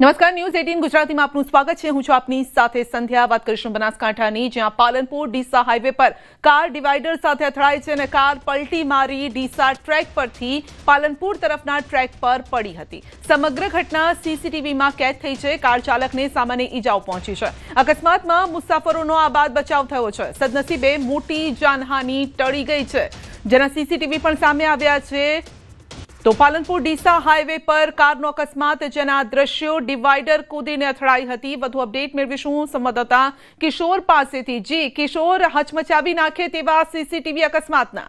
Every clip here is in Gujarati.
નમસ્કાર, ન્યૂઝ એટીન ગુજરાતીમાં આપનું સ્વાગત છે. હું છું આપની સાથે સંધ્યા. વાત કરીશું બનાસકાંઠાની, જ્યાં પાલનપુર ડીસા હાઈવે પર કાર ડિવાઈડર સાથે અથડાઈ છે અને કાર પલટી મારી ડીસા ટ્રેક પરથી પાલનપુર તરફના ટ્રેક પર પડી હતી. સમગ્ર ઘટના સીસીટીવીમાં કેદ થઈ છે. કાર ચાલકને સામાન્ય ઈજાઓ પહોંચી છે. અકસ્માતમાં મુસાફરોનો આ બાદ બચાવ થયો છે. સદનસીબે મોટી જાનહાની ટળી ગઈ છે. જેના સીસીટીવી પણ સામે આવ્યા છે. તો પાલનપુર ડીસા હાઈવે પર કારનો અકસ્માત, જેના દ્રશ્યો ડિવાઈડર કૂદીને અથડાઈ હતી. વધુ અપડેટ મેળવીશું સંવાદદાતા કિશોર પાસેથી. જી, કિશોર, હચમચાવી નાખે તેવા સીસીટીવી અકસ્માતના.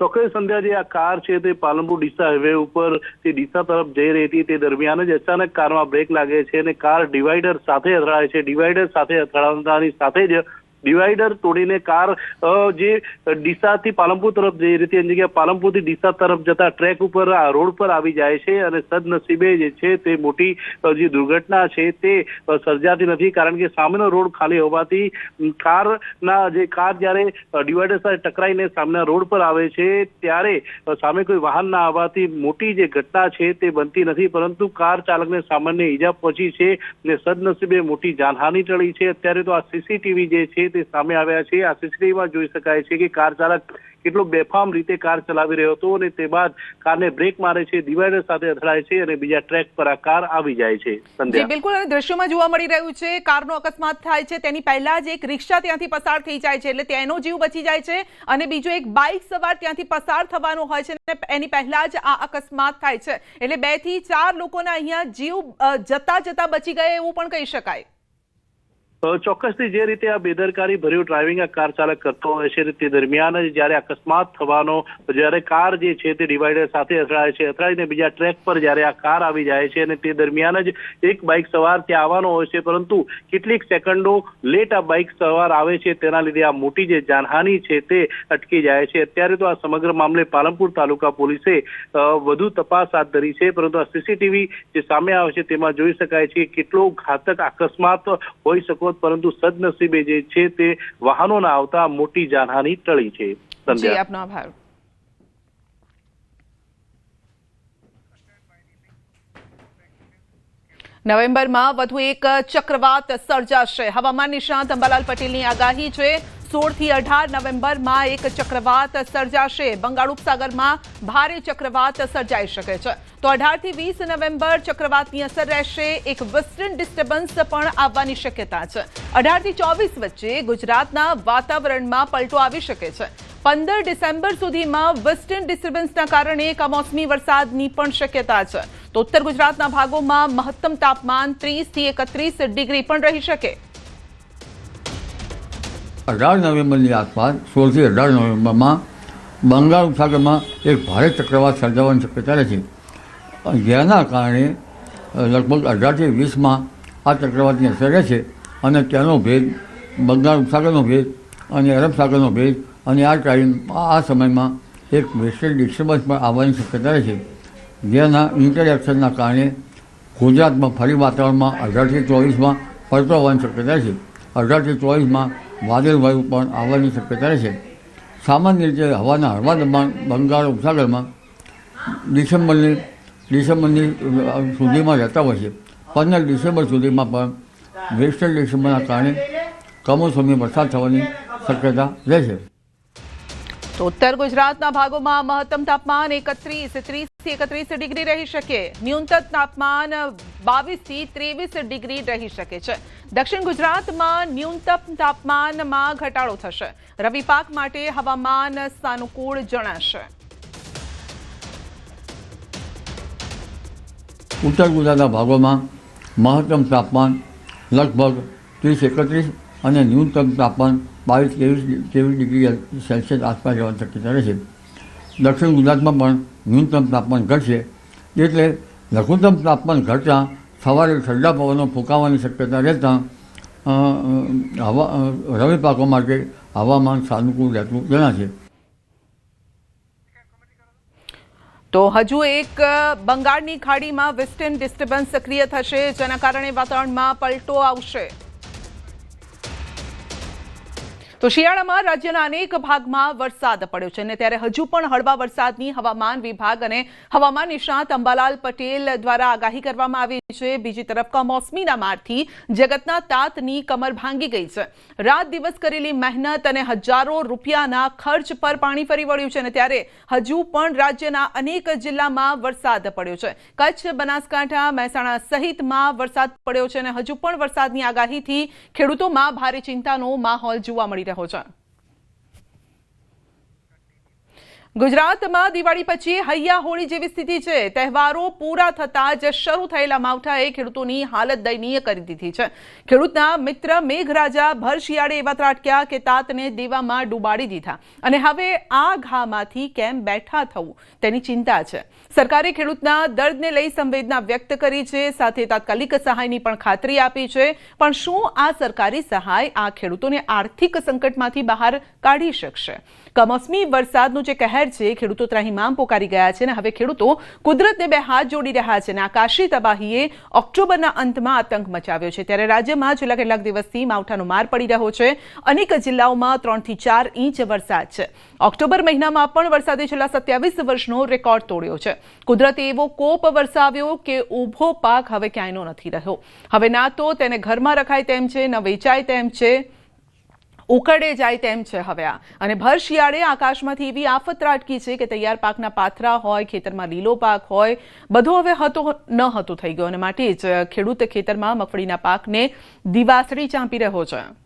ચોક્કસ સંધ્યા જે આ કાર છે તે પાલનપુર ડીસા હાઈવે ઉપર તે ડીસા તરફ જઈ રહી હતી. તે દરમિયાન જ અચાનક કારમાં બ્રેક લાગે છે અને કાર ડિવાઈડર સાથે અથડાય છે. ડિવાઈડર સાથે અથડાવાની સાથે જ ડિવાઈડર તોડીને કાર જે ડીસાથી પાલનપુર તરફ જઈ રહી હતી, એની પાલનપુરથી ડીસા તરફ જતા ટ્રેક ઉપર રોડ પર આવી જાય છે અને સદનસીબે જે છે તે મોટી જે દુર્ઘટના છે તે સર્જાતી નથી કારણ કે સામેનો રોડ ખાલી હોવાથી કારના જે કાર જ્યારે ડિવાઈડર સાથે ટકરાઈને સામેના રોડ પર આવે છે ત્યારે સામે કોઈ વાહન ના આવવાથી મોટી જે ઘટના છે તે બનતી નથી, પરંતુ કાર ચાલકને સામાન્ય ઈજા પહોંચી છે ને સદનસીબે મોટી જાનહાની ટળી છે. અત્યારે તો આ સીસીટીવી જે છે તે સામે આવ્યા છે. આ સીસીટીવીમાં જોઈ શકાય છે કે કાર ચાલક કેટલો બેફામ રીતે કાર ચલાવી રહ્યો હતો અને તે બાદ કારને બ્રેક મારે છે ડિવાઈડર સાથે અથડાય છે અને બીજા ટ્રેક પર આ કાર આવી જાય છે. સંધ્યા. બિલકુલ. દ્રશ્યોમાં જોવા મળી રહ્યું છે, કારનો અકસ્માત થાય છે. તેની પહેલા જ એક રિક્ષા ત્યાંથી પસાર થઈ જાય છે, એટલે તેનો જીવ બચી જાય છે અને બીજો એક બાઇક સવાર ત્યાંથી પસાર થવાનો હોય છે અને એની પહેલા જ આ અકસ્માત થાય છે. એટલે બેથી ચાર લોકોના અહીંયા જીવ જતા જતા બચી ગયા એવું પણ કહી શકાય. ચોક્કસથી જે રીતે આ બેદરકારી ભર્યું ડ્રાઇવિંગ આ કાર ચાલક કરતો હોય છે તે દરમિયાન જ જ્યારે અકસ્માત થવાનો, જ્યારે કાર જે છે તે ડિવાઈડર સાથે અથડાય છે, અથડાઈને બીજા ટ્રેક પર જ્યારે આ કાર આવી જાય છે અને તે દરમિયાન જ એક બાઇક સવાર ત્યાં આવવાનો હોય છે, પરંતુ કેટલીક સેકન્ડો લેટ આ બાઇક સવાર આવે છે, તેના લીધે આ મોટી જે જાનહાનિ છે તે અટકી જાય છે. અત્યારે તો આ સમગ્ર મામલે પાલનપુર તાલુકા પોલીસે વધુ તપાસ હાથ ધરી છે, પરંતુ આ સીસીટીવી જે સામે આવે છે તેમાં જોઈ શકાય છે કેટલો ઘાતક અકસ્માત હોઈ શકો પરંતુ સદનસીબે જે છે તે વાહનોના આવતા મોટી જાનહાની ટળી છે. આપનો આભાર. નવેમ્બરમાં વધુ એક ચક્રવાત સર્જાશે. હવામાન નિષ્ણાંત અંબાલાલ પટેલની આગાહી છે. સોળથી અઢાર નવેમ્બરમાં એક ચક્રવાત સર્જાશે. બંગાળ ઉપસાગરમાં ભારે ચક્રવાત સર્જાઈ શકે છે. તો અઢારથી વીસ નવેમ્બર ચક્રવાતની અસર રહેશે. એક વેસ્ટર્ન ડિસ્ટર્બન્સ પણ આવવાની શક્યતા છે. અઢારથી ચોવીસ વચ્ચે ગુજરાતના વાતાવરણમાં પલટો આવી શકે છે. પંદર ડિસેમ્બર સુધીમાં વેસ્ટર્ન ડિસ્ટર્બન્સના કારણે કમોસમી વરસાદની પણ શક્યતા છે. તો ઉત્તર ગુજરાતના ભાગોમાં મહત્તમ તાપમાન ત્રીસથી એકત્રીસ ડિગ્રી પણ રહી શકે. અઢાર નવેમ્બરની આસપાસ સોળથી અઢાર નવેમ્બરમાં બંગાળ ઉપસાગરમાં એક ભારે ચક્રવાત સર્જાવાની શક્યતા રહે છે જેના કારણે લગભગ અઢારથી વીસમાં આ ચક્રવાતની અસર રહેશે અને તેનો ભેદ બંગાળ ઉપસાગરનો ભેદ અને અરબ સાગરનો ભેદ અને આ ટાઈમ, આ સમયમાં એક વેસ્ટર્ન ડિસ્ટર્બન્સ પણ આવવાની શક્યતા રહે છે જેના ઇન્ટરેક્શનના કારણે ગુજરાતમાં ફરી વાતાવરણમાં અઢારથી ચોવીસમાં પડતો હોવાની શક્યતા છે. અઢારથી ચોવીસમાં વાદળ વાયુ પણ આવવાની શક્યતા રહેશે. સામાન્ય રીતે હવાના હળવા દબાણ બંગાળ ઉપસાગરમાં ડિસેમ્બરની ડિસેમ્બરની સુધીમાં રહેતા હોય છે. પંદર ડિસેમ્બર સુધીમાં પણ વેસ્ટર્ન ડિસેમ્બરના કારણે કમોસમી વરસાદ થવાની શક્યતા રહેશે. તો ઉત્તર ગુજરાતના ભાગોમાં મહત્તમ તાપમાન એકત્રીસ ત્રીસથી એકત્રીસ ડિગ્રી રહી શકે. ન્યૂનતમ તાપમાન બાવીસથી ત્રેવીસ ડિગ્રી રહી શકે છે. દક્ષિણ ગુજરાતમાં ન્યૂનતમ તાપમાનમાં ઘટાડો થશે. રવિ પાક માટે હવામાન સાનુકૂળ જણાશે. ઉત્તર ગુજરાતના ભાગોમાં મહત્તમ તાપમાન લગભગ ત્રીસ, એકત્રીસ અને ન્યૂનતમ તાપમાન બાવીસ ત્રેવીસ ત્રેવીસ ડિગ્રી સેલ્સિયસ આસપાસ જવાની શક્યતા રહેશે દક્ષિણ ગુજરાતમાં પણ ન્યૂનતમ તાપમાન ઘટશે, એટલે લઘુત્તમ તાપમાન ઘટતા સવારે ઠંડા પવનો ફૂંકાવાની શક્યતા રહેતાં હવા રવિ પાકો માટે હવામાન સાનુકૂળ રહેતું જણાશે. તો હજુ એક બંગાળની ખાડીમાં વેસ્ટર્ન ડિસ્ટર્બન્સ સક્રિય થશે, જેના કારણે વાતાવરણમાં પલટો આવશે. તો શિયાળામાં રાજ્યના અનેક ભાગમાં વરસાદ પડ્યો છે અને ત્યારે હજુ પણ હળવા વરસાદની હવામાન વિભાગ અને હવામાન નિષ્ણાત અંબાલાલ પટેલ દ્વારા આગાહી કરવામાં આવી છે. બીજી તરફ કમોસમીના મારથી જગતના તાતની કમર ભાંગી ગઈ છે. રાત દિવસ કરેલી મહેનત અને હજારો રૂપિયાના ખર્ચ પર પાણી ફરી વળ્યું છે અને ત્યારે હજુ પણ રાજ્યના અનેક જિલ્લામાં વરસાદ પડ્યો છે. કચ્છ, બનાસકાંઠા, મહેસાણા સહિતમાં વરસાદ પડ્યો છે અને હજુ પણ વરસાદની આગાહીથી ખેડૂતોમાં ભારે ચિંતાનો માહોલ જોવા મળી રહ્યો છે. ગુજરાતમાં દિવાળી પછી હૈયા હોળી જેવી સ્થિતિ છે. તહેવારો પૂરા થતા જ શરૂ થયેલા માવઠાએ ખેડૂતોની હાલત દયનીય કરી દીધી છે. ખેડૂતના મિત્ર મેઘરાજા ભર શિયાળે એવા ત્રાટક્યા કે તાતને દેવામાં ડૂબાડી દીધા. અને હવે આ ઘામાંથી કેમ બેઠા થવું તેની ચિંતા છે. સરકારે ખેડૂતના દર્દને લઈ સંવેદના વ્યક્ત કરી છે, સાથે તાત્કાલિક સહાયની પણ ખાતરી આપી છે. પણ શું આ સરકારી સહાય આ ખેડૂતોને આર્થિક સંકટમાંથી બહાર કાઢી શકશે? કમોસમી વરસાદનું જે કહેર છે, ખેડૂતો ત્રાહિમામ પોકારી ગયા છે અને હવે ખેડૂતો કુદરતને બે હાથ જોડી રહ્યા છે અને આકાશી તબાહીએ ઓક્ટોબરના અંતમાં આતંક મચાવ્યો છે. ત્યારે રાજ્યમાં છેલ્લા કેટલાક દિવસથી માવઠાનો માર પડી રહ્યો છે. અનેક જિલ્લાઓમાં ત્રણથી ચાર ઇંચ વરસાદ છે. ઓક્ટોબર મહિનામાં પણ વરસાદે છેલ્લા સત્યાવીસ વર્ષનો રેકોર્ડ તોડ્યો છે. કુદરતે એવો કોપ વરસાવ્યો કે ઊભો પાક હવે ક્યાંયનો નથી રહ્યો. હવે ના તો તેને ઘરમાં રખાય તેમ છે, ન વેચાય તેમ છે. ઉકળે જાય તેમ છે હવે આ. અને ભર શિયાળે આકાશમાંથી એવી આફત ત્રાટકી છે કે તૈયાર પાકના પાથરા હોય, ખેતરમાં લીલો પાક હોય, બધો હવે હતો ન હતો થઈ ગયો. અને માટે જ ખેડૂત ખેતરમાં મગફળીના પાકને દિવાસળી ચાંપી રહ્યો છે.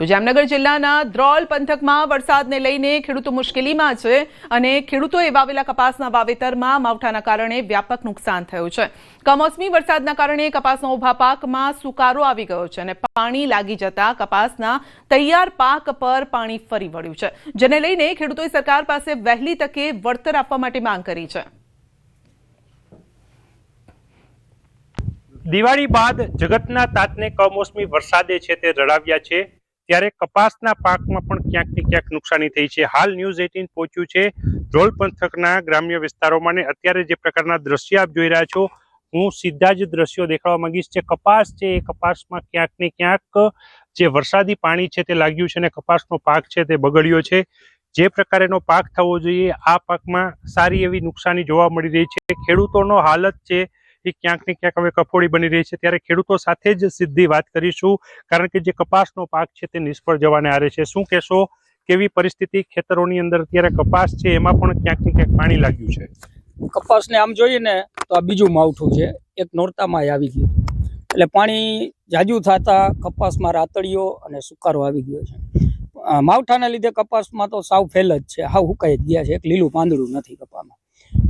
તો જામનગર જિલ્લાના દ્રોલ પંથકમાં વરસાદને લઈને ખેડૂતો મુશ્કેલીમાં છે અને ખેડૂતોએ વાવેલા કપાસના વાવેતરમાં માવઠાના કારણે વ્યાપક નુકસાન થયું છે. કમોસમી વરસાદના કારણે કપાસના ઊભા પાકમાં સુકારો આવી ગયો છે અને પાણી લાગી જતા કપાસના તૈયાર પાક પર પાણી ફરી વળ્યું છે. જેને લઈને ખેડૂતોએ સરકાર પાસે વહેલી તકે વળતર આપવા માટે માંગ કરી છે. દિવાળી બાદ જગતના તાતને કમોસમી વરસાદે છે તે રડાવ્યા છે. ત્યારે કપાસના પાકમાં પણ ક્યાંક ને ક્યાંક નુકસાની થઈ છે. હાલ ન્યૂઝ એટીન પહોંચ્યું છે ધ્રોલ પંથકના ગ્રામ્ય વિસ્તારોમાં ને અત્યારે જે પ્રકારના દ્રશ્ય આપ જોઈ રહ્યા છો, હું સીધા જ દ્રશ્યો દેખાડવા માંગીશ જે કપાસ છે એ કપાસમાં ક્યાંક ને ક્યાંક જે વરસાદી પાણી છે તે લાગ્યું છે અને કપાસનો પાક છે તે બગડ્યો છે. જે પ્રકારેનો પાક થવો જોઈએ, આ પાકમાં સારી એવી નુકસાની જોવા મળી રહી છે. ખેડૂતોનો હાલત છે એ ક્યાંક ને ક્યાંક હવે કફોડી બની રહી છે. ત્યારે ખેડૂતો સાથે જ સીધી વાત કરીશું, કારણ કે જે કપાસનો પાક છે તે નિષ્ફળ જવાને આરે છે. શું કહેશો? કેવી પરિસ્થિતિ ખેતરોની અંદર અત્યારે કપાસ છે? એમાં પણ ક્યાંક ને ક્યાંક પાણી લાગ્યું છે. કપાસને આમ જોઈએ ને તો આ બીજું માવઠું છે. એક નોરતામાં આવી ગયું. એટલે પાણી જાજુ થતા કપાસમાં રાતડીઓ અને સુકારો આવી ગયો છે. માવઠાના લીધે કપાસમાં તો સાવ ફેલ જ છે. હાવ હુકાઈ જ ગયા છે. એક લીલું પાંદડું નથી કપામાં.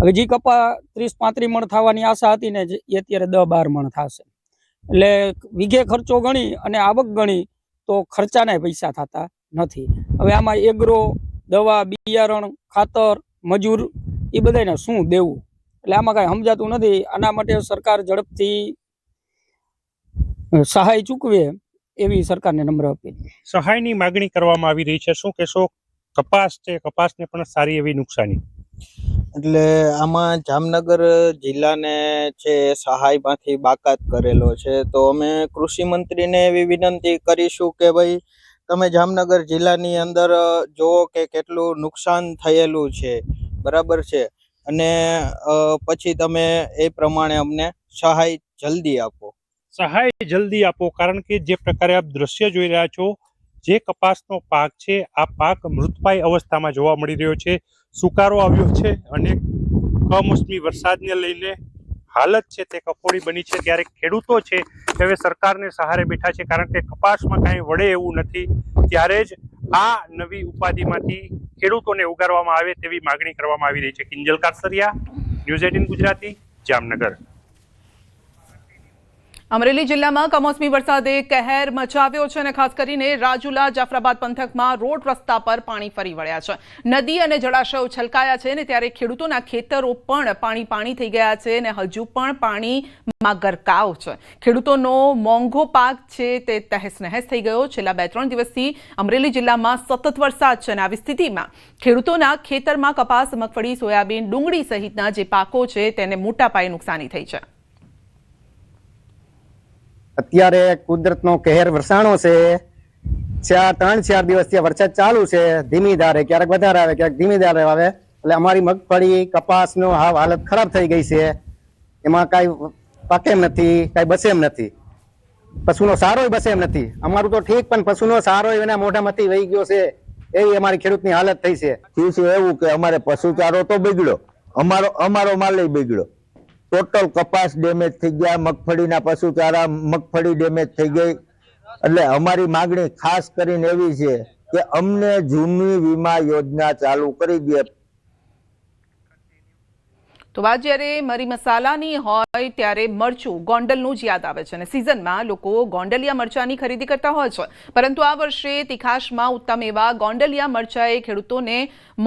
હવે જે કપા ત્રીસ પાંત્રીસ મણ થવાની આશા હતી ને એ અત્યારે દસ બાર મણ થશે. એટલે વીઘે ખર્ચો ગણી અને આવક ગણી તો ખર્ચાના પૈસા થતા નથી. હવે આમાં એગ્રો, દવા, બિયારણ, ખાતર, મજૂર એ બધાને શું દેવું? એટલે આમાં કાંઈ સમજાતું નથી. આના માટે સરકાર ઝડપથી સહાય ચૂકવે એવી સરકારને નમ્ર અપીલ. સહાયની માગણી કરવામાં આવી રહી છે. શું કહેશો? કપાસ છે. કપાસને પણ સારી એવી નુકસાની. એટલે આમાં જામનગર જિલ્લાને છે સહાયમાંથી બાકાત કરેલો છે. તો અમે કૃષિ મંત્રીને એવી વિનંતી કરીશું કે ભાઈ, તમે જામનગર જિલ્લાની અંદર જુઓ કે કેટલું નુકસાન થયેલું છે. બરાબર છે? અને પછી તમે એ પ્રમાણે અમને સહાય જલ્દી આપો. સહાય જલ્દી આપો, કારણ કે જે પ્રકારે આપ દ્રશ્ય જોઈ રહ્યા છો, જે કપાસનો પાક છે, આ પાક મૃતપાય અવસ્થામાં જોવા મળી રહ્યો છે. સુકારો આવ્યો છે અને કમોસમી વરસાદને લઈને હાલત છે તે કફોડી બની છે. ત્યારે ખેડૂતો છે હવે સરકારને સહારે બેઠા છે કારણ કે કપાસમાં કાંઈ વળે એવું નથી. ત્યારે જ આ નવી ઉપાધિમાંથી ખેડૂતોને ઉગારવામાં આવે તેવી માગણી કરવામાં આવી રહી છે. Kinjal Karsariya news eighteen Gujarati, Jamnagar. Amreli જિલ્લામાં કમોસમી વરસાદે કહેર મચાવ્યો છે અને ખાસ કરીને રાજુલા જાફરાબાદ પંથકમાં રોડ રસ્તા પર પાણી ફરી વળ્યા છે. નદી અને જળાશયો છલકાયા છે ને ત્યારે ખેડૂતોના ખેતરો પણ પાણી પાણી થઈ ગયા છે અને હજુ પણ પાણીમાં ગરકાવ છે. ખેડૂતોનો મોંઘો પાક છે તે તહેસ નહેસ થઈ ગયો. છેલ્લા બે ત્રણ દિવસથી અમરેલી જિલ્લામાં સતત વરસાદ છે અને આવી સ્થિતિમાં ખેડૂતોના ખેતરમાં કપાસ, મગફળી, સોયાબીન, ડુંગળી સહિતના જે પાકો છે તેને મોટા પાયે નુકસાની થઈ છે. અત્યારે કુદરતનો કહેર વરસાણો છે. ચાર, ત્રણ, ચાર દિવસથી વરસાદ ચાલુ છે. ધીમી ધારે ક્યારેક વધારે આવે, ક્યારેક ધીમી ધારે આવે. એટલે અમારી મગફળી, કપાસનો હાવ હાલત ખરાબ થઈ ગઈ છે. એમાં કાંઈ પાકે એમ નથી, કાંઈ બસે એમ નથી. પશુનો સારો બસે એમ નથી. અમારું તો ઠીક, પણ પશુનો સારો એના મોઢામાંથી વહી ગયો છે. એવી અમારી ખેડૂતની હાલત થઈ છે. થયું છે એવું કે અમારે પશુચારો તો બગડ્યો. અમારો અમારો માલ બગડ્યો. ટોટલ કપાસ ડેમેજ થઈ ગયા, મગફળીના પશુચારા, મગફળી ડેમેજ થઈ ગઈ. એટલે અમારી માગણી ખાસ કરીને એવી છે કે અમને જૂની વીમા યોજના ચાલુ કરી દે. તો વાત જ્યારે મરી મસાલાની હોય ત્યારે મરચું ગોંડલનું જ યાદ આવે છે અને સિઝનમાં લોકો ગોંડલિયા મરચાની ખરીદી કરતા હોય છે. પરંતુ આ વર્ષે તિખાશમાં ઉત્તમ એવા ગોંડલિયા મરચાએ ખેડૂતોને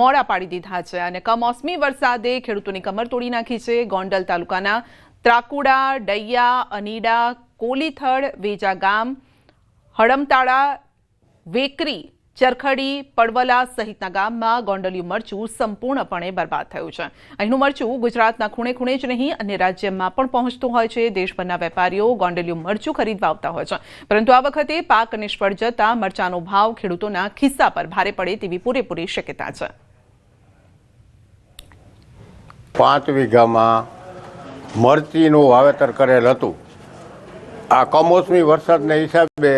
મોડા પાડી દીધા છે અને કમોસમી વરસાદે ખેડૂતોની કમર તોડી નાખી છે. ગોંડલ તાલુકાના ત્રાકુડા, ડૈયા, અનીડા કોલીથડ વેજા ગામ હડમતાળા વેકરી ચરખડી, પડવલા સહિતના ગામમાં ગોંડલિયું મરચું સંપૂર્ણપણે બરબાદ થયું છે. અહીંનું મરચું ગુજરાતના ખૂણે ખૂણે જ નહીં, અન્ય રાજ્યમાં પણ પહોંચતું હોય છે. દેશભરના વેપારીઓ ગોંડલિયું મરચું ખરીદવા આવતા હોય છે. પરંતુ આ વખતે પાક નિષ્ફળ જતા મરચાનો ભાવ ખેડૂતોના ખિસ્સા પર ભારે પડે તેવી પૂરેપૂરી શક્યતા છે. પાંચ વીઘામાં મરચીનું વાવેતર કરેલ હતું. આ કમોસમી વરસાદના હિસાબે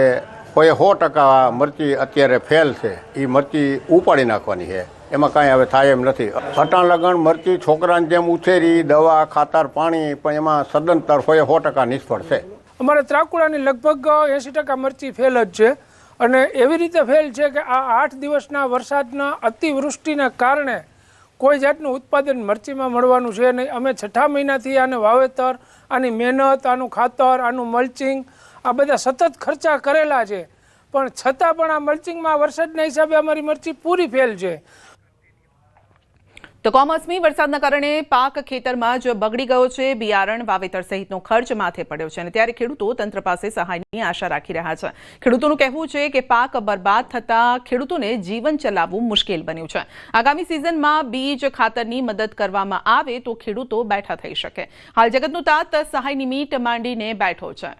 કોઈ સો ટકા મરચી અત્યારે ફેલ છે એ મરચી ઉપાડી નાખવાની છે. એમાં કાંઈ હવે થાય એમ નથી. અટાણ લગણ મરચી છોકરાને જેમ ઉછેરી, દવા, ખાતર, પાણી, પણ એમાં સદંતર હોય સો ટકા નિષ્ફળ છે. અમારે ત્રાકુડાની લગભગ એંસી ટકા મરચી ફેલ જ છે. અને એવી રીતે ફેલ છે કે આ આઠ દિવસના વરસાદના અતિવૃષ્ટિના કારણે કોઈ જાતનું ઉત્પાદન મરચીમાં મળવાનું છે નહીં. અમે છઠ્ઠા મહિનાથી આને વાવેતર, આની મહેનત, આનું ખાતર, આનું મલ્ચિંગ આ બધા સતત ખર્ચા કરેલા છે. પણ છતાં પણ આ મલ્ચિંગમાં વરસાદના હિસાબે અમારી મરચી પૂરી ફેલ છે. તો કમોસમી વરસાદના કારણે પાક ખેતરમાં જ બગડી ગયો છે. બિયારણ વાવેતર સહિતનો ખર્ચ માથે પડ્યો છે અને ત્યારે ખેડૂતો તંત્ર પાસે સહાયની આશા રાખી રહ્યા છે. ખેડૂતોનું કહેવું છે કે પાક બરબાદ થતાં ખેડૂતોને જીવન ચલાવવું મુશ્કેલ બન્યું છે. આગામી સિઝનમાં બીજ ખાતરની મદદ કરવામાં આવે તો ખેડૂતો બેઠા થઈ શકે. હાલ જગતનું તાત સહાયની મીટ માંડીને બેઠો છે.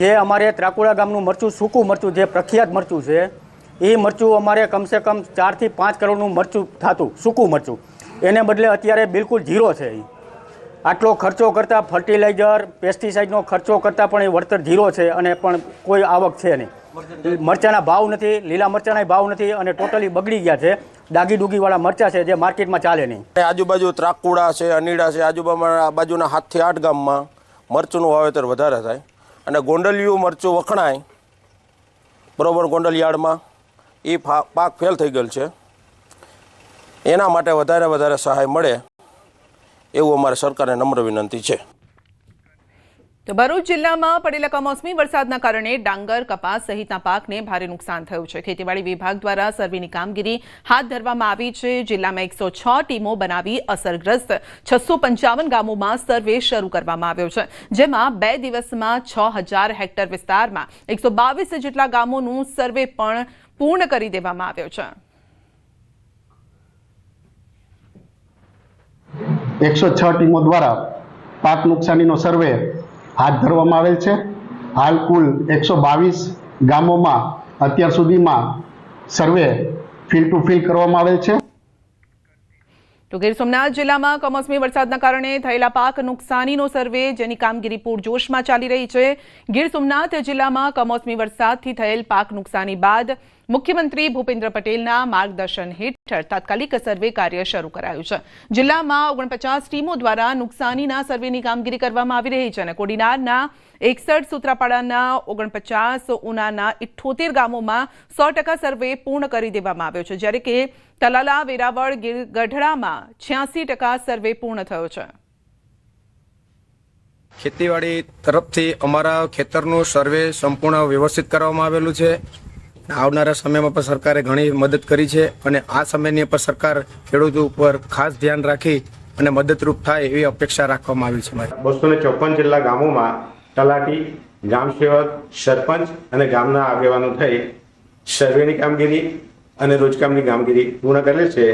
જે અમારે ત્રાકુડા ગામનું મરચું, સૂકું મરચું, જે પ્રખ્યાત મરચું છે એ મરચું અમારે કમસે કમ ચારથી પાંચ કરોડનું મરચું થતું, સૂકું મરચું. એને બદલે અત્યારે બિલકુલ ઝીરો છે એ આટલો ખર્ચો કરતાં ફર્ટિલાઇઝર, પેસ્ટિસાઇડનો ખર્ચો કરતાં પણ એ વળતર ઝીરો છે અને પણ કોઈ આવક છે નહીં. મરચાના ભાવ નથી, લીલા મરચાના ભાવ નથી અને ટોટલી બગડી ગયા છે. દાગી ડૂગીવાળા મરચા છે જે માર્કેટમાં ચાલે નહીં. આજુબાજુ ત્રાકુડા છે, અનીડા છે આજુબાજુના બાજુના હાથથી આઠ ગામમાં મરચુંનું વાવેતર વધારે થાય. અને ગોંડલિયું મરચું વખણાય, બરાબર ગોંડલિયાળમાં, એ પાક ફેલ થઈ ગયેલ છે. એના માટે વધારે વધારે સહાય મળે, એવું અમારે સરકારને નમ્ર વિનંતી છે. તો ભરૂચ જિલ્લામાં પડેલા કમોસમી વરસાદના કારણે ડાંગર, કપાસ સહિતના પાકને ભારે નુકસાન થયું છે. ખેતીવાડી વિભાગ દ્વારા સર્વેની કામગીરી હાથ ધરવામાં આવી છે. જિલ્લામાં એકસો ટીમો બનાવી અસરગ્રસ્ત છસો ગામોમાં સર્વે શરૂ કરવામાં આવ્યો છે. જેમાં બે દિવસમાં છ હેક્ટર વિસ્તારમાં એકસો બાવીસ જેટલા ગામોનું સર્વે પણ પૂર્ણ કરી દેવામાં આવ્યો છે. એકસો ટીમો દ્વારા પાક નુકસાનીનો સર્વે હાથ ધરવામાં આવેલ છે. હાલ કુલ એકસો બાવીસ ગામોમાં અત્યાર સુધીમાં સર્વે ફિલ ટુ ફિલ કરવામાં આવેલ છે. તો ગીર સોમનાથ જિલ્લામાં કમોસમી વરસાદના કારણે થયેલા પાક નુકસાનીનો સર્વે જેની કામગીરી પૂરજોશમાં ચાલી રહી છે. ગીર સોમનાથ જિલ્લામાં કમોસમી વરસાદથી થયેલ પાક નુકસાની બાદ મુખ્યમંત્રી ભૂપેન્દ્ર પટેલના માર્ગદર્શન હેઠળ તાત્કાલિક સર્વે કાર્ય શરૂ કરાયું છે. જિલ્લામાં ઓગણપચાસ ટીમો દ્વારા નુકસાનીના સર્વેની કામગીરી કરવામાં આવી રહી છે અને કોડીનારના એકસઠ સૂત્રાપાડાના ઓગણપચાસ ઉનાના ઇઠ્ઠોતેર ગામોમાં સો સર્વે પૂર્ણ કરી દેવામાં આવ્યો છે. જ્યારે કે તલાલા, વેરાવળ ગઢડામાં છ્યાસી સર્વે પૂર્ણ થયો છે. ખેતીવાડી તરફથી અમારા ખેતરનું સર્વે સંપૂર્ણ વ્યવસ્થિત કરવામાં આવેલું છે. આવનારા સમયમાં પણ સરકારે ઘણી મદદ કરી છે અને આ સમયની પણ સરકાર ખેડૂતો ઉપર ખાસ ધ્યાન રાખી અને મદદરૂપ થાય એવી અપેક્ષા રાખવામાં આવી છે મારી. બસો ને ચોપન જેટલા ગામોમાં તલાટી ગ્રામ સેવક, સરપંચ અને ગામના આગેવાનો થઈ સર્વેની કામગીરી અને રોજકામની કામગીરી પૂર્ણ કરે છે.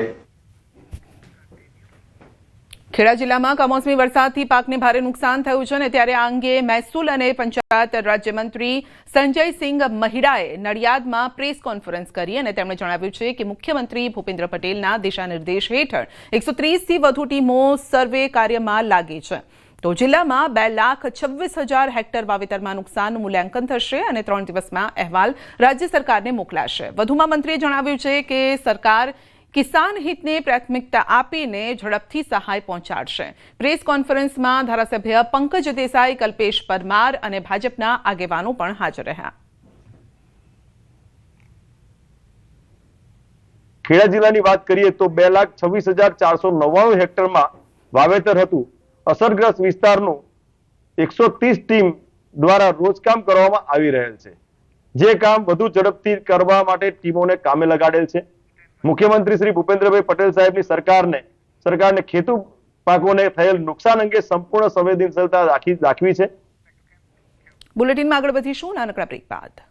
ખેડા જિલ્લામાં કમોસમી વરસાદથી પાકને ભારે નુકસાન થયું છે અને ત્યારે આ અંગે મહેસૂલ અને પંચાયત રાજ્યમંત્રી સંજયસિંહ મહિડાએ નડિયાદમાં પ્રેસ કોન્ફરન્સ કરી અને તેમણે જણાવ્યું છે કે મુખ્યમંત્રી ભૂપેન્દ્ર પટેલના દિશાનિર્દેશ હેઠળ એકસો ત્રીસથી વધુ ટીમો સર્વે કાર્યમાં લાગી છે. તો જિલ્લામાં બે લાખ છવ્વીસ હજાર હેક્ટર વાવેતરમાં નુકસાનનું મૂલ્યાંકન થશે અને ત્રણ દિવસમાં અહેવાલ રાજ્ય સરકારને મોકલાશે. વધુમાં મંત્રીએ જણાવ્યું છે કે સરકાર કિસાન હિતને પ્રાથમિકતા આપીને ઝડપથી સહાય પહોંચાડશે. પ્રેસ કોન્ફરન્સમાં ધારાસભ્ય પંકજ દેસાઈ, કલ્પેશ પરમાર અને ભાજપના આગેવાનો પણ હાજર રહ્યા. ખેડા જિલ્લાની વાત કરીએ તો બે લાખ છવ્વીસ હજાર ચારસો નવ્વાણું હેક્ટરમાં વાવેતર હતું. અસરગ્રસ્ત વિસ્તારનું એકસો ત્રીસ ટીમ દ્વારા રોજકામ કરવામાં આવી રહેલ છે. જે કામ વધુ ઝડપથી કરવા માટે ટીમોને કામે લગાડેલ છે. મુખ્યમંત્રી શ્રી ભૂપેન્દ્રભાઈ પટેલ સાહેબની સરકારને સરકારને ખેતુ પાકોને થયેલ નુકસાન અંગે સંપૂર્ણ સંવેદનશીલતા રાખી દાખવી છે. બુલેટિનમાં આગળ વધીશું. નાનકડા બ્રેક બાદ.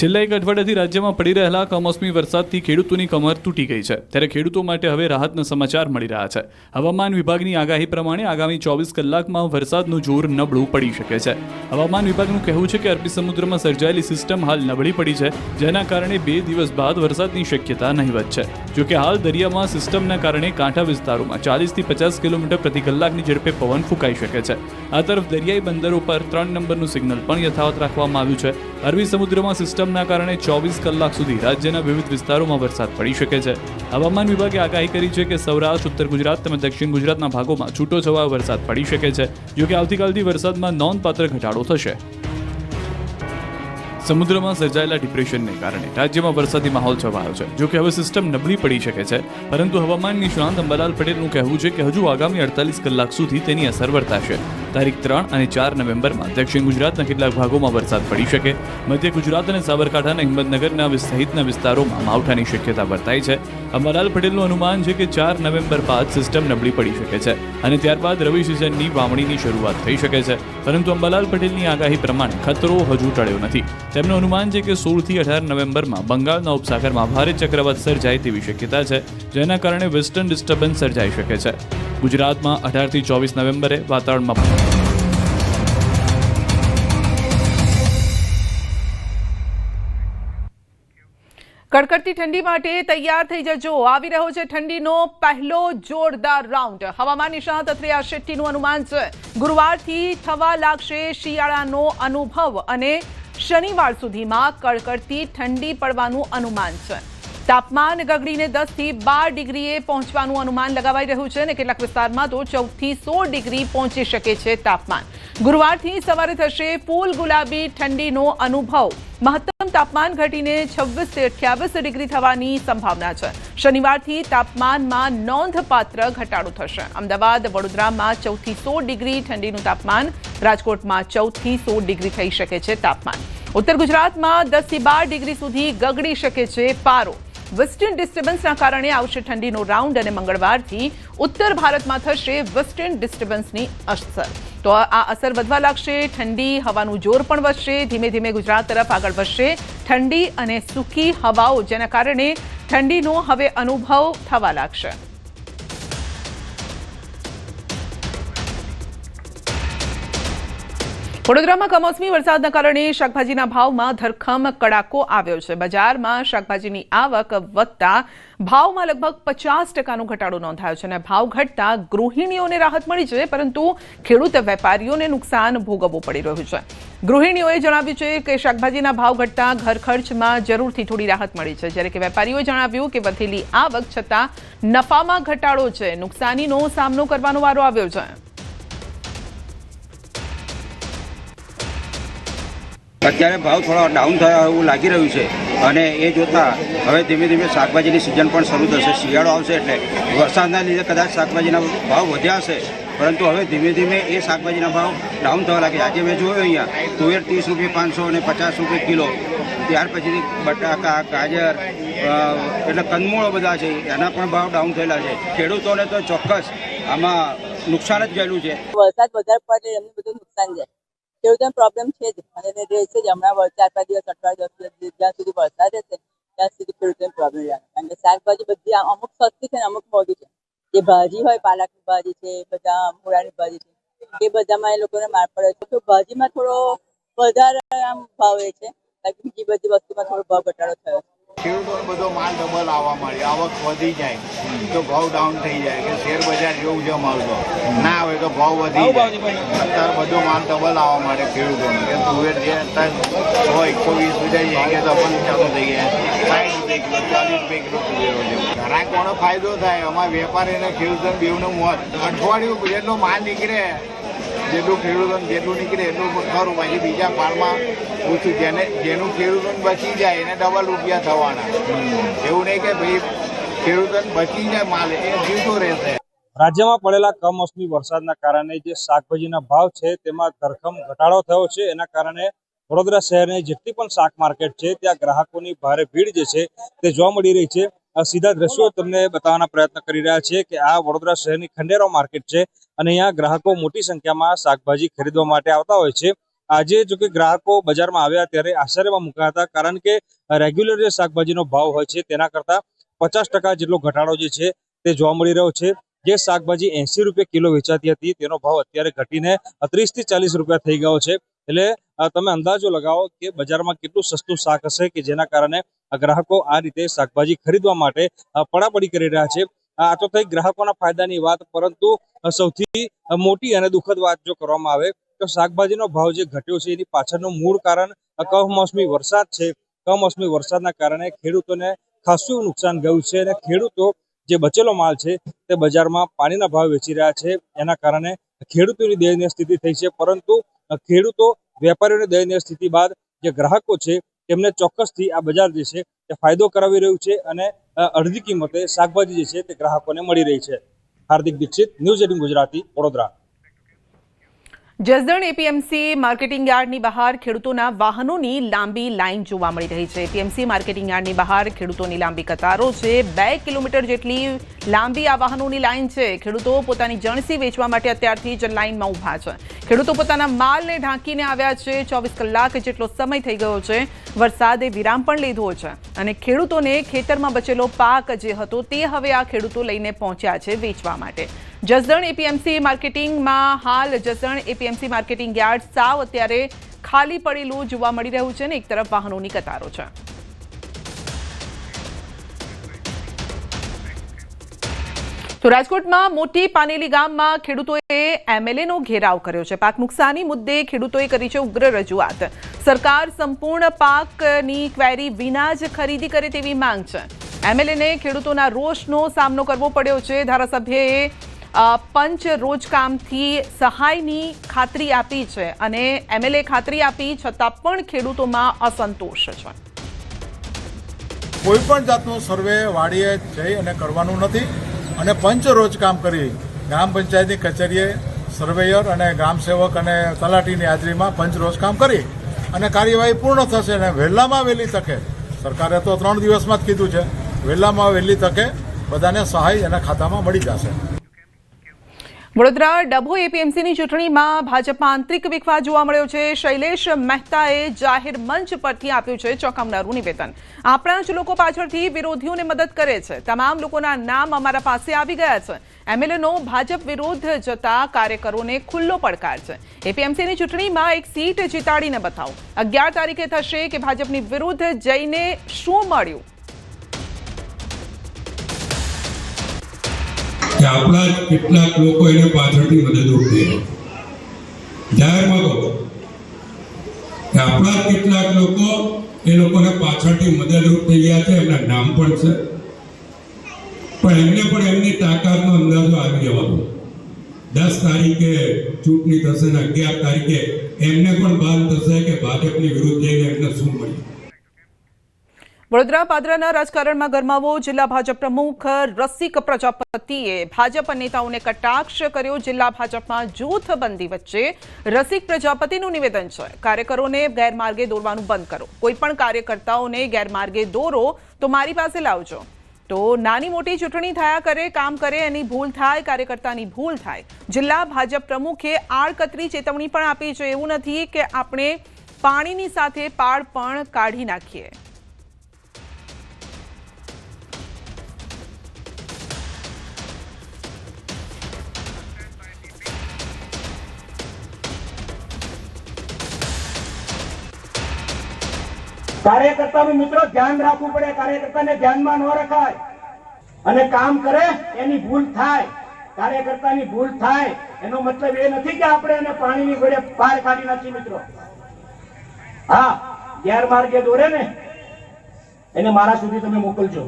છેલ્લા એક અઠવાડિયાથી રાજ્યમાં પડી રહેલા કમોસમી વરસાદથી ખેડૂતોની કમર તૂટી ગઈ છે. ત્યારે ખેડૂતો માટે હવે રાહતના સમાચાર મળી રહ્યા છે. હવામાન વિભાગની આગાહી પ્રમાણે આગામી ચોવીસ કલાકમાં વરસાદનું જોર નબળું પડી શકે છે. હવામાન વિભાગનું કહેવું છે કે અરબી સમુદ્રમાં સર્જાયેલી સિસ્ટમ હાલ નબળી પડી છે, જેના કારણે બે દિવસ બાદ વરસાદની શક્યતા નહીવત છે. જોકે હાલ દરિયામાં સિસ્ટમના કારણે કાંઠા વિસ્તારોમાં ચાલીસથી પચાસ કિલોમીટર પ્રતિ કલાકની ઝડપે પવન ફૂંકાઈ શકે છે. આ તરફ દરિયાઈ બંદરો પર ત્રણ નંબરનું સિગ્નલ પણ યથાવત રાખવામાં આવ્યું છે. અરબી સમુદ્રમાં સિસ્ટમના કારણે ચોવીસ કલાક સુધી રાજ્યના વિવિધ વિસ્તારોમાં વરસાદ પડી શકે છે. હવામાન વિભાગે આગાહી કરી છે કે સૌરાષ્ટ્ર, ઉત્તર ગુજરાત તેમજ દક્ષિણ ગુજરાતના ભાગોમાં છૂટો છવાયો વરસાદ પડી શકે છે જોકે આવતીકાલથી વરસાદમાં નોંધપાત્ર ઘટાડો થશે. સમુદ્રમાં સર્જાયેલા ડિપ્રેશનને કારણે રાજ્યમાં વરસાદી માહોલ છવાયો છે, જો કે હવે સિસ્ટમ નબળી પડી શકે છે, પરંતુ હવામાન નિષ્ણાંત અંબાલાલ પટેલનું કહેવું છે કે હજુ આગામી અડતાલીસ કલાક સુધી તેની અસર વર્તાશે. તારીખ ત્રણ અને ચાર નવેમ્બરમાં દક્ષિણ ગુજરાતના કેટલાક ભાગોમાં વરસાદ પડી શકે. મધ્ય ગુજરાત અને સાબરકાંઠાના હિંમતનગરના સહિતના વિસ્તારોમાં માવઠાની શક્યતા વર્તાય છે. અંબાલાલ પટેલનું અનુમાન છે કે ચાર નવેમ્બર બાદ સિસ્ટમ નબળી પડી શકે છે અને ત્યારબાદ રવિ સિઝનની વાવણીની શરૂઆત થઈ શકે છે. પરંતુ અંબાલાલ પટેલની આગાહી પ્રમાણે ખતરો હજુ ટળ્યો નથી. તેમનું અનુમાન છે કે સોળથી અઢાર નવેમ્બરમાં બંગાળના ઉપસાગરમાં ભારે ચક્રવાત સર્જાય તેવી શક્યતા છે, જેના કારણે વેસ્ટર્ન ડિસ્ટર્બન્સ સર્જાઈ શકે છે. ગુજરાતમાં અઢારથી ચોવીસ નવેમ્બરે વાતાવરણમાં કડકડતી ઠંડી માટે તૈયાર થઈ જજો. આવી રહ્યો છે ઠંડીનો પહેલો જોરદાર રાઉન્ડ. હવામાન નિષ્ણાત અત્રિયા શેટ્ટીનું અનુમાન છે. ગુરુવારથી થવા લાગશે શિયાળાનો અનુભવ અને શનિવાર સુધીમાં કડકડતી ઠંડી પડવાનું અનુમાન છે. તાપમાન ગગડીને દસથી બાર ડિગ્રીએ પહોંચવાનું અનુમાન લગાવાઈ રહ્યું છે અને કેટલાક વિસ્તારમાં તો ચૌદથી સોળ ડિગ્રી પહોંચી શકે છે તાપમાન. ગુરુવારથી સવારે થશે ફૂલ ગુલાબી ઠંડીનો અનુભવ. મહત્તમ તાપમાન ઘટીને છવ્વીસથી અઠ્યાવીસ ડિગ્રી થવાની સંભાવના છે. શનિવારથી તાપમાનમાં નોંધપાત્ર ઘટાડો થશે. અમદાવાદ, વડોદરામાં ચૌદથી સોળ ડિગ્રી ઠંડીનું તાપમાન, રાજકોટમાં ચૌદથી સોળ ડિગ્રી થઈ શકે છે તાપમાન. ઉત્તર ગુજરાતમાં દસથી બાર ડિગ્રી સુધી ગગડી શકે છે પારો. વેસ્ટર્ન ડિસ્ટર્બન્સના કારણે આવશે ઠંડીનો રાઉન્ડ અને મંગળવારથી ઉત્તર ભારતમાં થશે વેસ્ટર્ન ડિસ્ટર્બન્સની અસર. તો આ અસર વધવા લાગશે. ઠંડી હવાનું જોર પણ વધશે. ધીમે ધીમે ગુજરાત તરફ આગળ વધશે. ઠંડી અને સૂકી હવાઓ, જેના કારણે ઠંડીનો હવે અનુભવ થવા લાગશે. વડોદરામાં કમોસમી વરસાદના કારણે શાકભાજીના ભાવમાં ધરખમ કડાકો આવ્યો છે. બજારમાં શાકભાજીની આવક વધતા ભાવમાં લગભગ પચાસ ટકાનો ઘટાડો નોંધાયો છે અને ભાવ ઘટતા ગૃહિણીઓને રાહત મળી છે, પરંતુ ખેડૂત વેપારીઓને નુકસાન ભોગવવું પડી રહ્યું છે. ગૃહિણીઓએ જણાવ્યું છે કે શાકભાજીના ભાવ ઘટતા ઘર ખર્ચમાં જરૂરથી થોડી રાહત મળી છે. જ્યારે કે વેપારીઓએ જણાવ્યું કે વધેલી આવક છતાં નફામાં ઘટાડો છે. નુકસાનીનો સામનો કરવાનો વારો આવ્યો છે. અત્યારે ભાવ થોડા ડાઉન થયા એવું લાગી રહ્યું છે. અને એ જોતાં હવે ધીમે ધીમે શાકભાજીની સિઝન પણ શરૂ થશે. શિયાળો આવશે એટલે વરસાદના લીધે કદાચ શાકભાજીના ભાવ વધ્યા હશે. પરંતુ હવે ધીમે ધીમે એ શાકભાજીના ભાવ ડાઉન થવા લાગે આજે મેં જોયું અહીંયા, તુવેર ત્રીસ રૂપિયા પાંચસો અને પચાસ રૂપિયા કિલો. ત્યાર પછી બટાકા, ગાજર એટલે કંદમૂળો બધા છે. એના પણ ભાવ ડાઉન થયેલા છે. ખેડૂતોને તો ચોક્કસ આમાં નુકસાન જ ગયેલું છે. વરસાદ વધારે પડે એમને બધું નુકસાન જાય. ખેડૂતોને પ્રોબ્લેમ છે જ. અને રહેશે જ હમણાં ચાર પાંચ દિવસ, અઠવાડિયે દસ દિવસ જ્યાં સુધી વરસાદ રહેશે ત્યાં સુધી ખેડૂતોને પ્રોબ્લેમ રહે કારણ કે શાકભાજી બધી અમુક સસ્તી છે ને અમુક મોંઘી છે. જે ભાજી હોય, પાલકની ભાજી છે, બધા મૂળાની ભાજી છે, એ બધામાં એ લોકોને માર પડે છે. તો ભાજીમાં થોડો વધારે આમ ભાવે છે. બીજી બધી વસ્તુમાં થોડો ભાવ ઘટાડો થયો છે. ખેડૂતોને બધો માલ ડબલ આવવા મળે આવક વધી જાય. તો ભાવ ડાઉન થઈ જાય કે શેર બજાર જેવું છે તો. ના આવે તો ભાવ વધી જાય. અત્યારે બધો માલ ડબલ આવવા માંડે ખેડૂતોને. કે તુવેર જે અત્યારે સો એકસો વીસ રૂપિયા જાય કે તો પંચાણું થઈ ગયા. સાઠ રૂપિયા કિલો ચાલીસ રૂપિયા કિલો તુવેરો છે. ગ્રાહકોનો ફાયદો થાય. અમારા વેપારીને ખેડૂતોને બેવનું મોત. અઠવાડિયું જેટલો માલ નીકળે જેટલું ખેડૂતોને જેટલું નીકળે એટલું ખરું પછી બીજા ફાળમાં પૂછું. જેને જેનું ખેડૂતોને બચી જાય એને ડબલ રૂપિયા થવાના. એવું નહીં કે ભાઈ ખેડૂતોને બચી જાય માલ, એ જીવતો રહેશે. રાજ્યમાં પડેલા કમોસમી વરસાદના કારણે જે શાકભાજીના ભાવ છે તેમાં ધરખમ ઘટાડો થયો છે. એના કારણે વડોદરા શહેરની જેટલી પણ શાક માર્કેટ છે, ત્યાં ગ્રાહકોની ભારે ભીડ જે છે તે જોવા મળી રહી છે. સીધા દ્રશ્યો તમને બતાવવાના પ્રયત્ન કરી રહ્યા છે કે આ વડોદરા શહેરની ખંડેરો માર્કેટ છે. અને અહીંયા ગ્રાહકો મોટી સંખ્યામાં શાકભાજી ખરીદવા માટે આવતા હોય છે. આજે જો કે ગ્રાહકો બજારમાં આવ્યા ત્યારે આશ્ચર્યમાં મુકાયા હતા, કારણ કે રેગ્યુલર જે શાકભાજીનો ભાવ હોય છે તેના કરતાં પચાસ ટકા જેટલો ઘટાડો જે છે તે જોવા મળી રહ્યો છે. જે શાકભાજી એસી રૂપિયા કિલો વેચાતી હતી, તેનો ભાવ અત્યારે ઘટીને ત્રીસથી ચાલીસ રૂપિયા થઈ ગયો છે. એટલે તમે અંદાજો લગાવો કે બજારમાં કેટલું સસ્તું શાક હશે કે જેના કારણે ગ્રાહકો આ રીતે શાકભાજી ખરીદવા માટે પડાપડી કરી રહ્યા છે. આ તો થઈ ગ્રાહકોના ફાયદાની વાત, પરંતુ સૌથી મોટી અને દુઃખદ વાત જો કરવામાં આવે, તો શાકભાજીનો ભાવ જે ઘટ્યો છે, એની પાછળનું મૂળ કારણ કમોસમી વરસાદ છે. કમોસમી વરસાદના કારણે ખેડૂતોને ખાસું નુકસાન ગયું છે અને ખેડૂતો જે બચેલો માલ છે, તે બજારમાં પાણીના ભાવ વેચી રહ્યા છે. એના કારણે ખેડૂતોની દયનીય સ્થિતિ થઈ છે, પરંતુ ખેડૂતો વેપારીઓની દયનીય સ્થિતિ બાદ જે ગ્રાહકો છે, તેમને ચોક્કસથી આ બજાર જે છે, તે ફાયદો કરાવી રહ્યું છે અને અડધી કિંમતે શાકભાજી જે છે તે ગ્રાહકોને મળી રહી છે. Hardik Dixit, news eighteen Gujarati, Vadodara. Jasdan APMC marketing યાર્ડની બહાર ખેડૂતોના વાહનોની લાંબી લાઇન જોવા મળી રહી છે. એપીએમસી માર્કેટિંગ યાર્ડની બહાર ખેડૂતોની લાંબી કતારો છે. બે કિલોમીટર જેટલી લાંબી આ વાહનોની લાઇન છે. ખેડૂતો પોતાની જણસી વેચવા માટે અત્યારથી જ લાઇનમાં ઊભા છે. ખેડૂતો પોતાના માલને ઢાંકીને આવ્યા છે. ચોવીસ કલાક જેટલો સમય થઈ ગયો છે. વરસાદે વિરામ પણ લીધો છે. અને ખેડૂતોને ખેતરમાં બચેલો પાક જે હતો તે હવે આ ખેડૂતો લઈને પહોંચ્યા છે વેચવા માટે. જસદણ એપીએમસી માર્કેટિંગમાં હાલ જસદણ એપીએમસી માર્કેટિંગ યાર્ડ સાવ અત્યારે ખાલી પડેલું જોવા મળી રહ્યું છે ને એક તરફ વાહનોની કતારો છે. તો રાજકોટમાં મોટી પાનેલી ગામમાં ખેડૂતોએ એમએલએનો ઘેરાવ કર્યો છે. પાક નુકસાની મુદ્દે ખેડૂતોએ કરી છે ઉગ્ર રજૂઆત. સરકાર સંપૂર્ણ પાકની ક્વેરી વિના જ ખરીદી કરે તેવી માંગ છે. એમએલએને ખેડૂતોના રોષનો સામનો કરવો પડ્યો છે. ધારાસભ્યએ પંચ રોજકામથી સહાયની ખાતરી આપી છે અને એમએલએ ખાતરી આપી છતાં પણ ખેડૂતોમાં અસંતોષ છે. કોઈ પણ જાતનો સર્વે વાડીએ જઈ અને કરવાનું નથી અને પંચ રોજકામ કરી ગ્રામ પંચાયતની કચેરીએ સર્વેયર અને ગ્રામ સેવક અને તલાટીની હાજરીમાં પંચ રોજ કામ કરી અને કાર્યવાહી પૂર્ણ થશે અને વહેલામાં વહેલી તકે, સરકારે તો ત્રણ દિવસમાં જ કીધું છે વહેલામાં વહેલી તકે બધાને સહાય એના ખાતામાં મળી જશે. વડોદરા ડભો એપીએમસીની ચૂંટણીમાં ભાજપમાં આંતરિક વિખવાદ જોવા મળ્યો છે. શૈલેષ મહેતાએ જાહેર મંચ પરથી આપ્યું છે ચોંકાવનારું નિવેદન. આપણા જ લોકો પાછળથી વિરોધીઓને મદદ કરે છે. તમામ લોકોના નામ અમારા પાસે આવી ગયા છે. એમએલએનો ભાજપ વિરોધ જતા કાર્યકરોને ખુલ્લો પડકાર છે. એપીએમસીની ચૂંટણીમાં એક સીટ જીતાડીને બતાવો. અગિયાર તારીખે થશે કે ભાજપની વિરુદ્ધ જઈને શું મળ્યું? કે આપણા જ કેટલાક લોકો એને પાછળથી મદદરૂપ થઈ જાહેરમાં કહો કે આપણા જ કેટલાક લોકો એ લોકોને પાછળથી મદદરૂપ થઈ ગયા છે, એમના નામ પણ છે. પણ એમને પણ એમની તાકાતનો અંદાજો આવી જવાનો. દસ તારીખે ચૂંટણી થશે ને અગિયાર તારીખે એમને પણ ભાન થશે કે ભાજપની વિરુદ્ધ જઈને એમને શું મળ્યું? વડોદરા પાદરાના રાજકારણમાં ગરમાવો, જિલ્લા ભાજપ પ્રમુખ રસિક પ્રજાપતિએ ભાજપ નેતાઓને કટાક્ષ કર્યો. જિલ્લા ભાજપમાં જૂથબંધી વચ્ચે રસિક પ્રજાપતિનું નિવેદન છે. કાર્યકરોને ગેરમાર્ગે દોરવાનું બંધ કરો. કોઈ પણ કાર્યકર્તાઓને ગેરમાર્ગે દોરો તો મારી પાસે લાવજો. તો નાની મોટી ચૂંટણી થયા કરે, કામ કરે, એની ભૂલ થાય, કાર્યકર્તાની ભૂલ થાય. જિલ્લા ભાજપ પ્રમુખે આડકતરી ચેતવણી પણ આપી છે. એવું નથી કે આપણે પાણીની સાથે પાળ પણ કાઢી નાખીએ. કાર્યકર્તાનું મિત્રો ધ્યાન રાખવું પડે. કાર્યકર્તાને ધ્યાનમાં ન રખાય. અને કામ કરે એની ભૂલ થાય. કાર્યકર્તાની ભૂલ થાય. એનો મતલબ એ નથી કે આપણે એને પાણીની ઘોડે પાર કાઢી નાખીએ મિત્રો. હા, ગેરમાર્ગે દોરે ને, એને મારા સુધી તમે મોકલજો.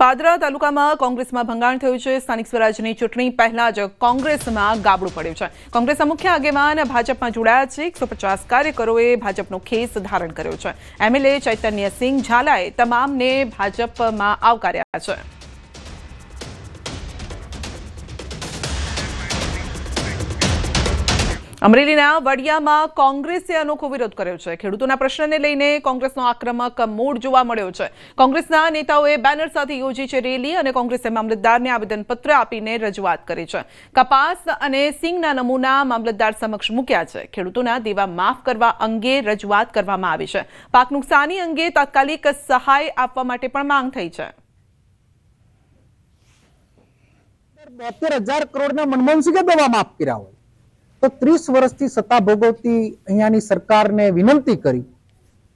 પાદરા તાલુકામાં કોંગ્રેસમાં ભંગાણ થયું છે. સ્થાનિક સ્વરાજની ચૂંટણી પહેલા જ કોંગ્રેસમાં ગાબડું પડ્યું છે. કોંગ્રેસના મુખ્ય આગેવાન ભાજપમાં જોડાયા છે. એકસો પચાસ કાર્યકરોએ ભાજપનો ખેસ ધારણ કર્યો છે. એમએલએ ચૈતન્યસિંહ ઝાલાએ તમામને ભાજપમાં આવકાર્યા છે. અમરેલીના વડિયામાં કોંગ્રેસે અનોખો વિરોધ કર્યો છે. ખેડૂતોના પ્રશ્નને લઈને કોંગ્રેસનો આક્રમક મૂડ જોવા મળ્યો છે. કોંગ્રેસના નેતાઓએ બેનર સાથે યોજી છે રેલી અને કોંગ્રેસે મામલતદારને આવેદનપત્ર આપીને રજૂઆત કરી છે. કપાસ અને સિંગના નમૂના મામલતદાર સમક્ષ મૂક્યા છે. ખેડૂતોના દેવા માફ કરવા અંગે રજૂઆત કરવામાં આવી છે. પાક નુકસાની અંગે તાત્કાલિક સહાય આપવા માટે પણ માંગ થઈ છે. બોતેર હજાર કરોડના મનમોહનસિંહે દવા માફ કર્યા હોય. તો ત્રીસ વર્ષથી સત્તા ભોગવતી અહીંયાની સરકારને વિનંતી કરી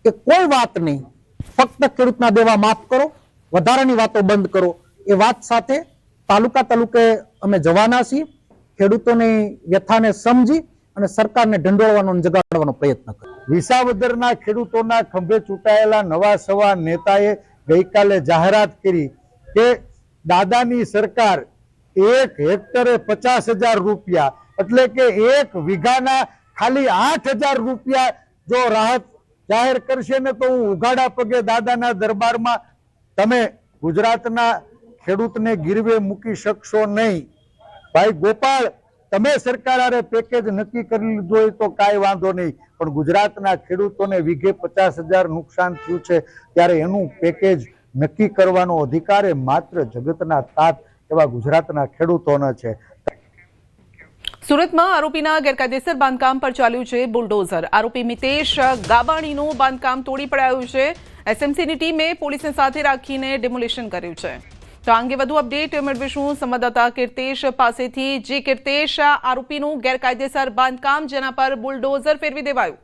કે કોઈ વાત નહીં, ફક્ત ખેડૂતના દેવા માફ કરો, વધારાની વાતો બંધ કરો. એ વાત સાથે તાલુકા તાલુકે અમે જવાના છીએ. ખેડૂતોની વ્યથાને સમજી અને સરકારને ઢંઢોળવાનો જગાડવાનો પ્રયત્ન કર્યો. વિસાવદરના ખેડૂતોના ખંભે ચૂંટાયેલા નવા સવા નેતાએ ગઈકાલે જાહેરાત કરી કે દાદાની સરકાર એક હેક્ટરે પચાસ હજાર રૂપિયા એટલે કે એક વીઘાના ખાલી આઠ રૂપિયા જો રાહત જાહેર કરશે ને તો હું ઉઘાડા પગે દાદાના દરબારમાં તમે ગુજરાતના ખેડૂતને ગીરવે મૂકી શકશો નહીં. ભાઈ ગોપાલ, તમે સરકાર પેકેજ નક્કી કરી લીધું હોય તો કાંઈ વાંધો નહીં, પણ ગુજરાતના ખેડૂતોને વીઘે પચાસ નુકસાન થયું છે ત્યારે એનું પેકેજ નક્કી કરવાનો અધિકાર એ માત્ર જગતના તાત એવા ગુજરાતના ખેડૂતોનો છે. સુરતમાં આરોપીના ગેરકાયદેસર બાંધકામ પર ચાલ્યું છે બુલડોઝર. આરોપી મિતેશ ગાબાણીનું બાંધકામ તોડી પડાયું છે. એસએમસીની ટીમે પોલીસને સાથે રાખીને ડેમોલિશન કર્યું છે. તો આ અંગે વધુ અપડેટ મેળવીશું સંવાદદાતા કીર્તેશ પાસેથી. જે કીર્તેશ આરોપીનું ગેરકાયદેસર બાંધકામ, જેના પર બુલડોઝર ફેરવી દેવાયું.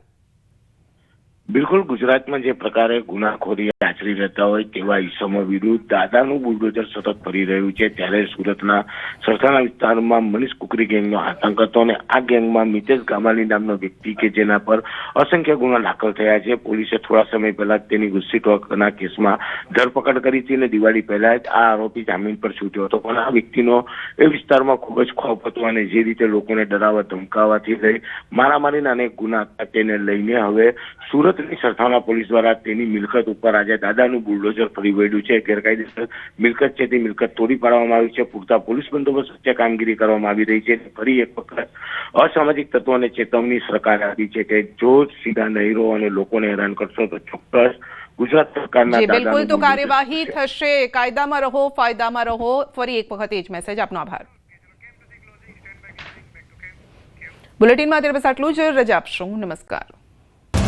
બિલકુલ ગુજરાતમાં જે પ્રકારે ગુનાખોરી આચરી રહેતા હોય તેવા ઈસમો વિરુદ્ધ દાદાનું બુલડોઝર સતત ફરી રહ્યું છે, ત્યારે સુરતના સરથાણા વિસ્તારમાં મનીષ કુકરી ગેંગનો આતંક હતો અને આ ગેંગમાં મિતેશ ગામાલી નામનો વ્યક્તિ કે જેના પર અસંખ્ય ગુના દાખલ થયા છે. પોલીસે થોડા સમય પહેલા તેની ગુસ્સી ટોકના કેસમાં ધરપકડ કરી હતી અને દિવાળી પહેલા જ આ આરોપી જામીન પર છૂટ્યો હતો. પણ આ વ્યક્તિનો એ વિસ્તારમાં ખૂબ જ ખોફ હતો અને જે રીતે લોકોને ડરાવવા ધમકાવવાથી લઈ મારામારીના અનેક ગુના હતા તેને લઈને હવે સુરતની સરથાણા પોલીસ દ્વારા તેની મિલકત ઉપર આજે દાદાનું બુલડોઝર ફરી વળ્યું છે. ગેરકાયદેસર મિલકત છે તે મિલકત તોડી પાડવામાં આવી છે. પૂરતા પોલીસ બંદોબસ્ત વચ્ચે કામગીરી કરવામાં આવી રહી છે ફરી એક વખત અસામાજિક તત્વોને ચેતવણી સરકારે આપી છે કે જો સીધા નહીં અને લોકોને હેરાન કરશો તો ચોક્કસ ગુજરાત સરકારના બિલકુલ તો કાર્યવાહી થશે. કાયદામાં રહો ફાયદામાં રહો. ફરી એક વખત એ જ મેસેજ આપનો આભાર. બુલેટિનમાં અત્યારે બસ આટલું જ. રજા આપશું. નમસ્કાર.